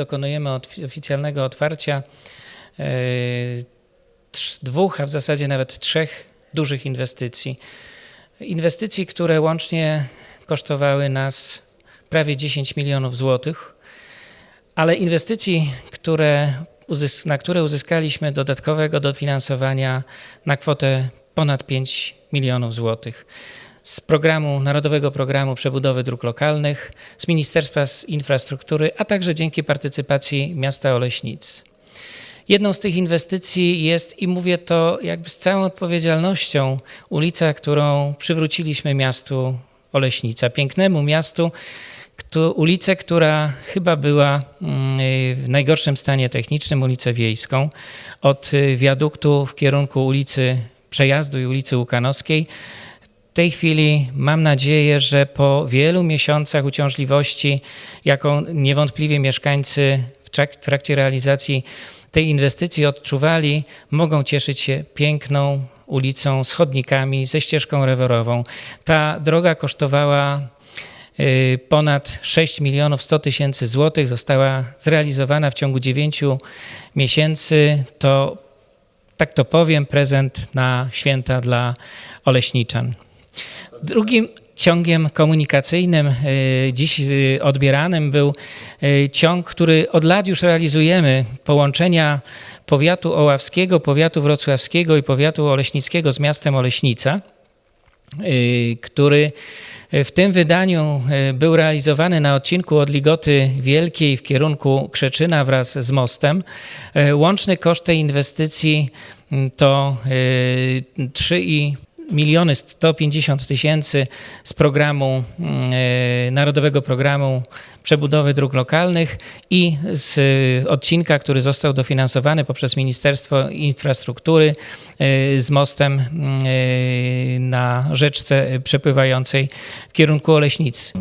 dokonujemy oficjalnego otwarcia e, dwóch, a w zasadzie nawet trzech dużych inwestycji. Inwestycji, które łącznie kosztowały nas prawie 10 milionów złotych, ale inwestycji, które, na które uzyskaliśmy dodatkowego dofinansowania na kwotę ponad 5 milionów złotych z programu, Narodowego Programu Przebudowy Dróg Lokalnych, z Ministerstwa Infrastruktury, a także dzięki partycypacji miasta Oleśnic. Jedną z tych inwestycji jest, i mówię to jakby z całą odpowiedzialnością, ulica, którą przywróciliśmy miastu Oleśnica, pięknemu miastu, kto, ulicę, która chyba była mm, w najgorszym stanie technicznym, ulicę Wiejską, od y, wiaduktu w kierunku ulicy Przejazdu i ulicy Łukanowskiej. Tej chwili mam nadzieję, że po wielu miesiącach uciążliwości, jaką niewątpliwie mieszkańcy w trak- w trakcie realizacji tej inwestycji odczuwali, mogą cieszyć się piękną ulicą z ze ścieżką rowerową. Ta droga kosztowała y, ponad 6 milionów 100 tysięcy złotych, została zrealizowana w ciągu 9 miesięcy. To, tak to powiem, prezent na święta dla Oleśniczan. Drugim ciągiem komunikacyjnym y, dziś y, odbieranym był y, ciąg, który od lat już realizujemy, połączenia powiatu oławskiego, powiatu wrocławskiego i powiatu oleśnickiego z miastem Oleśnica, który w tym wydaniu był realizowany na odcinku od Ligoty Wielkiej w kierunku Krzeczyna wraz z mostem. Łączny koszt tej inwestycji mm, to y, 3 i miliony 150 tysięcy z programu, e, Narodowego Programu Przebudowy Dróg Lokalnych i z odcinka, który został dofinansowany poprzez Ministerstwo Infrastruktury e, z mostem e, na rzeczce przepływającej w kierunku Oleśnicy.